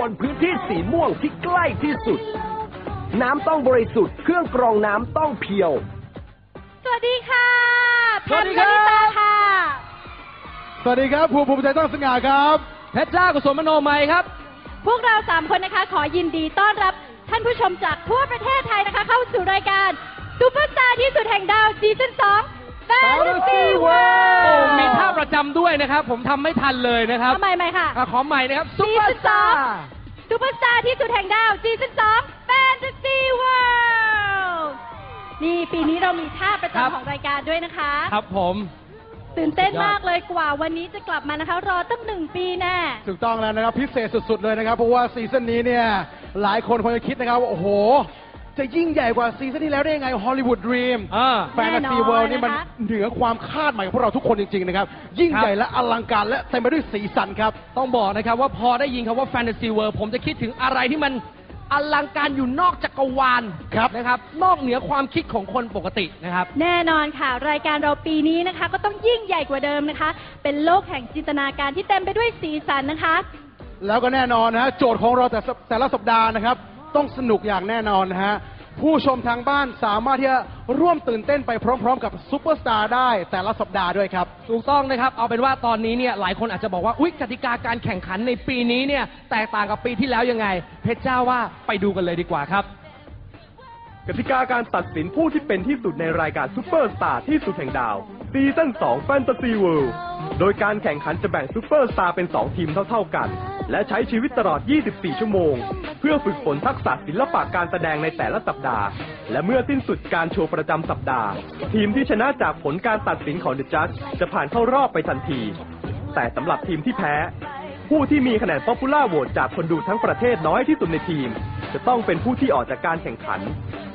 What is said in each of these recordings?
บนพื้นที่สีม่วงที่ใกล้ที่สุด น้ำต้องบริสุทธิ์ เครื่องกรองน้ำต้องเพียว สวัสดีค่ะสวัสดีครับ แพทย์วนิตาค่ะ สวัสดีครับภูมิภูมิใจตั้งสง่าครับ เพชรจ้ากุศลมโนมัยครับ พวกเราสามคนนะคะ ขอยินดีต้อนรับท่านผู้ชมจากทั่วประเทศไทยนะคะ เข้าสู่รายการซูเปอร์สตาร์ที่สุดแห่งดาวซีซั่น2 Fantasy โอ้ World มีท่าประจำด้วยนะครับ ผมทำไม่ทันเลยนะครับเอาใหม่ใหม่ค่ะ อะขอใหม่นะครับซุปซีเปอซั่ร์นสตาร์2ซูเปอร์สตาร์ที่สุดแห่งดาวซีซั่น2 Fantasy World นี่ปีนี้เรามีท่าประจำของรายการด้วยนะคะ ครับผม ตื่นเต้นสุดยอดมากเลยกว่าวันนี้จะกลับมานะคะ รอตั้งหนึ่งปีแน่ ถูกต้องแล้วนะครับพิเศษสุด ๆ เลยนะครับ เพราะว่าซีซั่นนี้เนี่ยหลายคนคงจะคิดนะครับว่าโอ้โห จะยิ่งใหญ่กว่าซีซั่นที่แล้วได้ยังไงฮอลลีวูดดรีมอ่า แฟนตาซีแน่นอนเวิลด์นี่มันนะคะ เหนือความคาดหมายของพวกเราทุกคนจริงๆนะครับ ยิ่งครับใหญ่และอลังการและเต็มไปด้วยสีสันครับ ต้องบอกนะครับว่าพอได้ยินคำว่าแฟนตาซีเวิร์ผมจะคิดถึงอะไรที่มันอลังการอยู่นอกจักรวาลครับ นะครับ นอกเหนือความคิดของคนปกตินะครับ แน่นอนค่ะ รายการเราปีนี้นะคะ ก็ต้องยิ่งใหญ่กว่าเดิมนะคะ เป็นโลกแห่งจินตนาการที่เต็มไปด้วยสีสันนะคะ แล้วก็แน่นอนนะฮะโจทย์ของเราแต่ละแต่ละสัปดาห์นะครับ ต้องสนุกอย่างแน่นอนนะฮะ ผู้ชมทางบ้านสามารถที่จะร่วมตื่นเต้นไปพร้อมๆ กับซูเปอร์สตาร์ได้แต่ละสัปดาห์ด้วยครับ ถูกต้องนะครับ เอาเป็นว่าตอนนี้เนี่ยหลายคนอาจจะบอกว่า อุ๊ยกติกาการแข่งขันในปีนี้เนี่ยแตกต่างกับปีที่แล้วยังไง เพชรเจ้าว่าไปดูกันเลยดีกว่าครับ กติกาการตัดสินผู้ที่เป็นที่สุดในรายการซูเปอร์สตาร์ที่สุดแห่งดาวซีซั่น2 Fantasy World โดยการแข่งขันจะแบ่งซูเปอร์สตาร์เป็น 2 ทีมเท่า ๆกัน และใช้ชีวิตตลอด 24 ชั่วโมง เพื่อฝึกฝนทักษะศิลปะการแสดงในแต่ละสัปดาห์ และเมื่อสิ้นสุดการโชว์ประจำสัปดาห์ ทีมที่ชนะจากผลการตัดสินของ The Judge จะผ่านเข้ารอบไปทันที แต่สำหรับทีมที่แพ้ ผู้ที่มีคะแนนป๊อปปูล่าโหวตจากคนดูทั้งประเทศน้อยที่สุดในทีม จะต้องเป็นผู้ที่ออกจากการแข่งขัน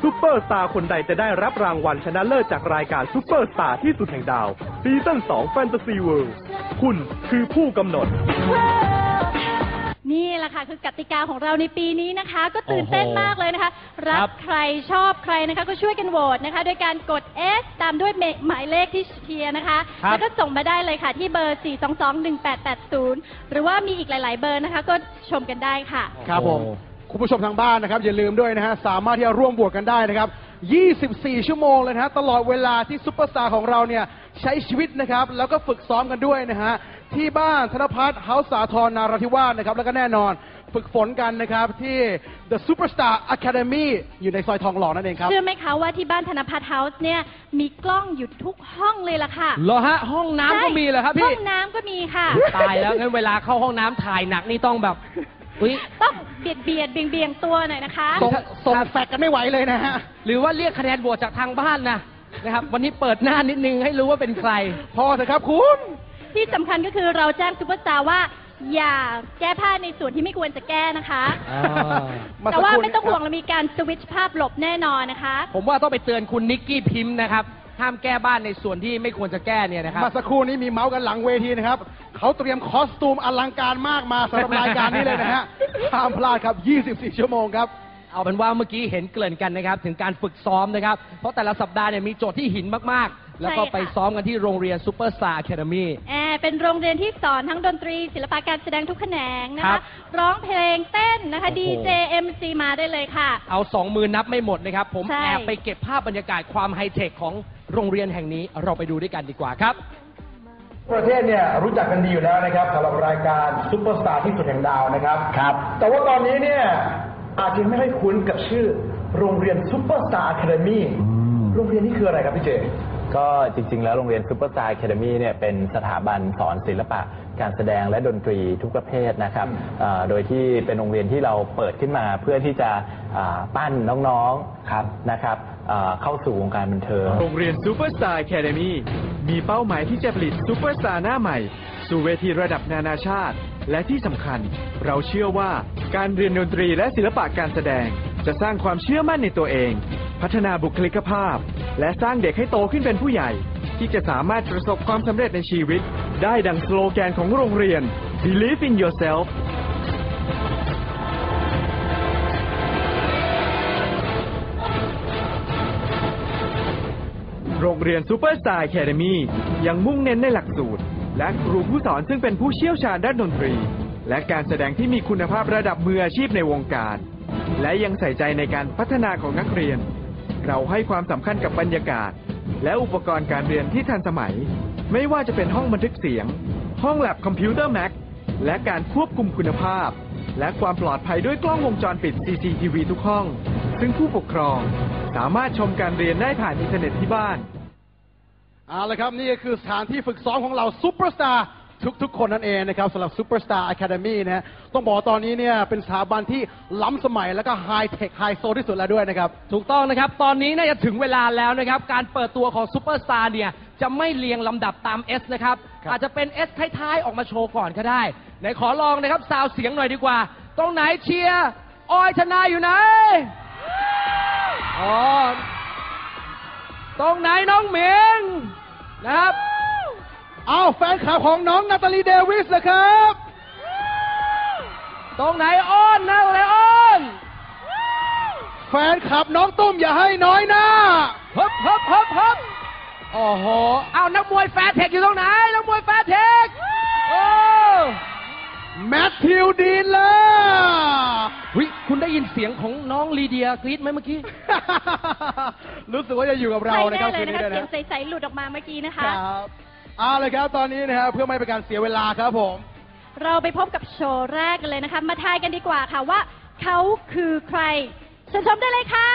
ซูเปอร์สตาร์คนใดจะได้รับรางวัลชนะเลิศจากรายการซูเปอร์สตาร์ที่สุดแห่งดาวซีซั่น2 Fantasy World คุณคือผู้กำหนด ค่ะคือกติกาของเราในปีนี้นะคะ ก็ตื่นเต้นโอ้โหมากเลยนะคะ รัครับบใครชอบใครนะคะ ก็ช่วยกันโหวตนะคะ โดยการกด S ตามด้วยหมายเลขที่เชียร์นะคะ ครับ แล้วก็ส่งมาได้เลยค่ะ ที่เบอร์ 4221880 หรือว่ามีอีกหลาย ๆ เบอร์นะคะ ก็ชมกันได้ค่ะ ครับผมคุณผู้ชมทางบ้านนะครับ อย่าลืมด้วยนะฮะ สามารถที่จะร่วมบวกกันได้นะครับ 24 ชั่วโมงเลยนะฮะ ตลอดเวลาที่ซุปเปอร์สตาร์ของเราเนี่ย ใช้ชีวิตนะครับ แล้วก็ฝึกซ้อมกันด้วยนะฮะ ที่บ้านธนพัฒน์เฮาส์สาทรนาราธิวาสนะครับ แล้วก็แน่นอน ฝึกฝนกันนะครับที่ The Superstar Academy อยู่ในซอยทองหล่อนั่นเองครับ เชื่อไหมคะว่าที่บ้านธนพัฒน์เฮาส์เนี่ยมีกล้องอยู่ทุกห้องเลยล่ะค่ะเหรอฮะ ห้องน้ำก็มีเหรอครับห้พี่ องน้ำก็มีค่ะ ตายแล้วงั้นเวลาเข้าห้องน้ำถ่ายหนักนี่ต้องแบบอุ้ยต้องเบียดเบียดเบียงเบียงตัวหน่อยนะคะ ส่งส่งแฟกกันไม่ไหวเลยนะฮะ หรือว่าเรียกคะแนนโหวตจากทางบ้านนะนะครับ วันนี้เปิดหน้านิดนึงให้รู้ว่าเป็นใคร พอเถอะครับคุณ ที่สำคัญก็คือเราแจ้งซูเปอร์สตาร์ว่า อย่าแก้ผ้าในส่วนที่ไม่ควรจะแก้นะคะ อ่า มาสัแต่กว่าครู่ไม่ต้องนี้ห่วงเรามีการสวิตชภาพหลบแน่นอนนะคะ ผมว่าต้องไปเตือนคุณนิกกี้พิมพ์นะครับ ห้ามแก้บ้านในส่วนที่ไม่ควรจะแก้เนี่ยนะครับ มาสักครู่นี้มีเมาส์กันหลังเวทีนะครับ เขาเตรียมคอสตูมอลังการมากมาสำหรับรายการนี้เลยนะฮะ ห้ามพลาดครับ 24 ชั่วโมงครับ เอาเป็นว่าเมื่อกี้เห็นเกริ่นกันนะครับ ถึงการฝึกซ้อมนะครับ เพราะแต่ละสัปดาห์เนี่ยมีโจทย์ที่หินมากๆ แล้วก็ใช่ค่ะไปซ้อมกันที่โรงเรียนซูเปอร์สตาร์แค e มี่ แอบเป็นโรงเรียนที่สอนทั้งดนตรีศิลปะการแสดงทุกแขนงนะครัคะ บร้องเพลงเต้นนะคะ โอ้โหดีเจเอ็มซีมาได้เลยค่ะ เอาสองมือนับไม่หมดนะครับ ผมใช่ แอบไปเก็บภาพบรรยากาศความไฮเทคของโรงเรียนแห่งนี้เราไปดูด้วยกันดีกว่าครับ ประเทศเนี่ยรู้จักกันดีอยู่แล้วนะครับสำหรับรายการซุปเปอร์สตาร์ที่สุดแห่งดาวนะครับครับ แต่ว่าตอนนี้เนี่ยอาจจะไม่ค่อยคุ้นกับชื่อโรงเรียนซุปเปอร์สตาร์อะคาเดมี่โรงเรียนนี้คืออะไรครับพี่เจ ก็จริง ๆ แล้วโรงเรียนซูเปอร์สตาร์ a ค e มี่เนี่ยเป็นสถาบันสอนศิลปะ การแสดงและดนตรีทุกประเภทนะครับเอ่อโดยที่เป็นโรงเรียนที่เราเปิดขึ้นมาเพื่อที่จะอ่าปั้นน้องๆครับนะครับเอ่อเข้าสู่วงการบันเทิง โรงเรียนซูเปอร์สตาร์ a ค e มี่มีเป้าหมายที่จะผลิตซูเปอร์สตาร์หน้าใหม่ สู่เวทีระดับนานาชาติ และที่สำคัญ เราเชื่อว่าการเรียนดนตรีและศิลปะการแสดง จะสร้างความเชื่อมั่นในตัวเอง พัฒนาบุคลิกภาพ และสร้างเด็กให้โตขึ้นเป็นผู้ใหญ่ ที่จะสามารถประสบความสำเร็จในชีวิต ได้ดังสโลแกนของโรงเรียน Believe in yourself โรงเรียนซูเปอร์สตาร์ a ค e มี่ยังมุ่งเน้นในหลักสูตร และครูผู้สอนซึ่งเป็นผู้เชี่ยวชาญด้านดนตรี และการแสดงที่มีคุณภาพระดับมืออาชีพในวงการ และยังใส่ใจในการพัฒนาของนักเรียน เราให้ความสำคัญกับบรรยากาศ และอุปกรณ์การเรียนที่ทันสมัย ไม่ว่าจะเป็นห้องบันทึกเสียง ห้องแลบคอมพิวเตอร์แม็กและการควบคุมคุณภาพ และความปลอดภัยด้วยกล้องวงจรปิด CCTV ทุกห้อง ซึ่งผู้ปกครองสามารถชมการเรียนได้ผ่านอินเทอร์เน็ตที่บ้าน เอาละครับ นี่ก็คือสถานที่ฝึกซ้อมของเราซูเปอร์สตาร์ ทุกๆ คนนั่นเองนะครับสำหรับซูเปอร์สตาร์อะคาเดมี่นะฮะต้องบอกว่าตอนนี้เนี่ยเป็นสถาบันที่ล้ำสมัยแล้วก็ไฮเทคไฮโซที่สุดแล้วด้วยนะครับ ถูกต้องนะครับ ตอนนี้น่าจะถึงเวลาแล้วนะครับ การเปิดตัวของซูเปอร์สตาร์เนี่ย จะไม่เรียงลำดับตาม S นะครับ ครับ อาจจะเป็น S ท้ายๆ ออกมาโชว์ก่อนก็ได้ ไหนขอลองนะครับ ซาวเสียงหน่อยดีกว่า ตรงไหนเชียร์ออยชนะอยู่ไหน อ๋อ ตรงไหนน้องเหมียงนะครับ เอาแฟนคลับของน้องนาตาลีเดวิสนะครับ ตรงไหนอ้อนนะตรงไหนอ้อนแฟนคลับน้องตุ้มอย่าให้น้อยหน้าฮึบฮึบฮึบฮึบโอ้โห เอานักมวยแฟร์เทคอยู่ตรงไหน นักมวยแฟร์เทคโอ้แมทธิวดีนเลยหุยคุณได้ยินเสียงของน้องลีเดียกรี๊ดไหมเมื่อกี้ รู้สึกว่าจะอยู่กับเราใช่นะแน่ครับเลคืยนนะนี้คะด้วยเสียงนะใสๆหลุดออกมาเมื่อกี้นะคะ ครับ เอาเลยครับตอนนี้นะครับเพื่อไม่เป็นการเสียเวลาครับผม เราไปพบกับโชว์แรกกันเลยนะคะ มาทายกันดีกว่าค่ะว่า เขาคือใครเชิญชมได้เลยค่ะ